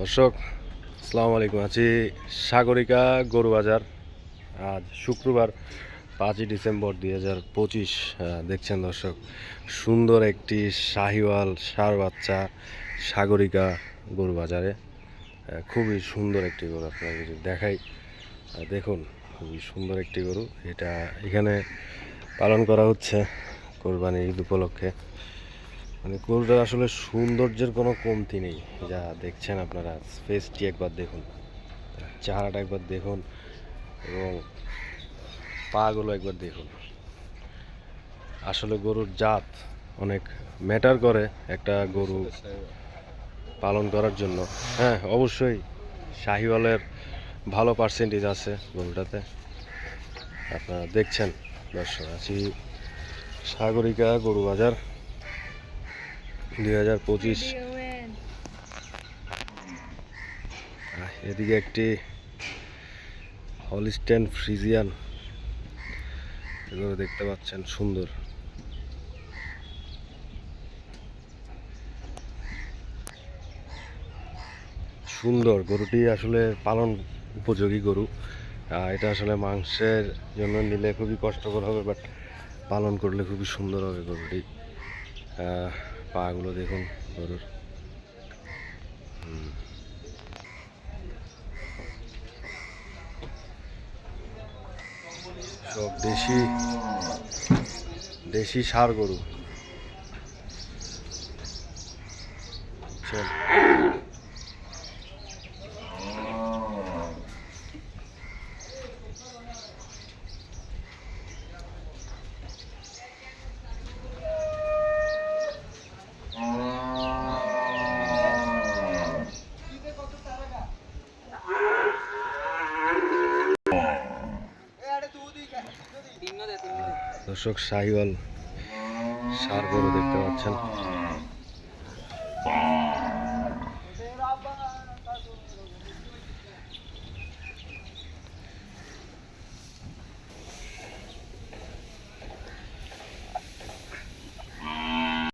দর্শক আসসালামু আলাইকুম আছি সাগরিকা গরু বাজার আজ শুক্রবার পাঁচই ডিসেম্বর দুই হাজার পঁচিশ দেখছেন দর্শক, সুন্দর একটি শাহিওয়াল সার বাচ্চা সাগরিকা গরু বাজারে খুবই সুন্দর একটি গরু আপনাকে যদি দেখাই দেখুন, খুবই সুন্দর একটি গরু। এটা এখানে পালন করা হচ্ছে কোরবানি ঈদ উপলক্ষে। মানে গরুটার আসলে সৌন্দর্যের কোনো কমতি নেই। যা দেখছেন আপনারা ফেসটি একবার দেখুন চেহারাটা একবার দেখুন এবং পাগুলো একবার দেখুন। আসলে গরুর জাত অনেক ম্যাটার করে একটা গরু পালন করার জন্য। হ্যাঁ অবশ্যই শাহিওয়ালের ভালো পার্সেন্টেজ আছে গরুটাতে। আপনারা দেখছেন, দর্শক, আছি সাগরিকা গরু বাজার দুই হাজার পঁচিশ। এদিকে একটি হলিস্টেন ফ্রিজিয়ান। এগুলো দেখতে পাচ্ছেন সুন্দর। সুন্দর গরুটি আসলে পালন উপযোগী গরু। এটা আসলে মাংসের জন্য নিলে খুবই কষ্টকর হবে বাট পালন করলে খুবই সুন্দর হবে গরুটি। আহ, পাগুলো দেখুন গরুর। সব দেশি দেশি সার গরু। চল। দর্শক শাহিওয়াল সার গরু দেখতে পাচ্ছেন।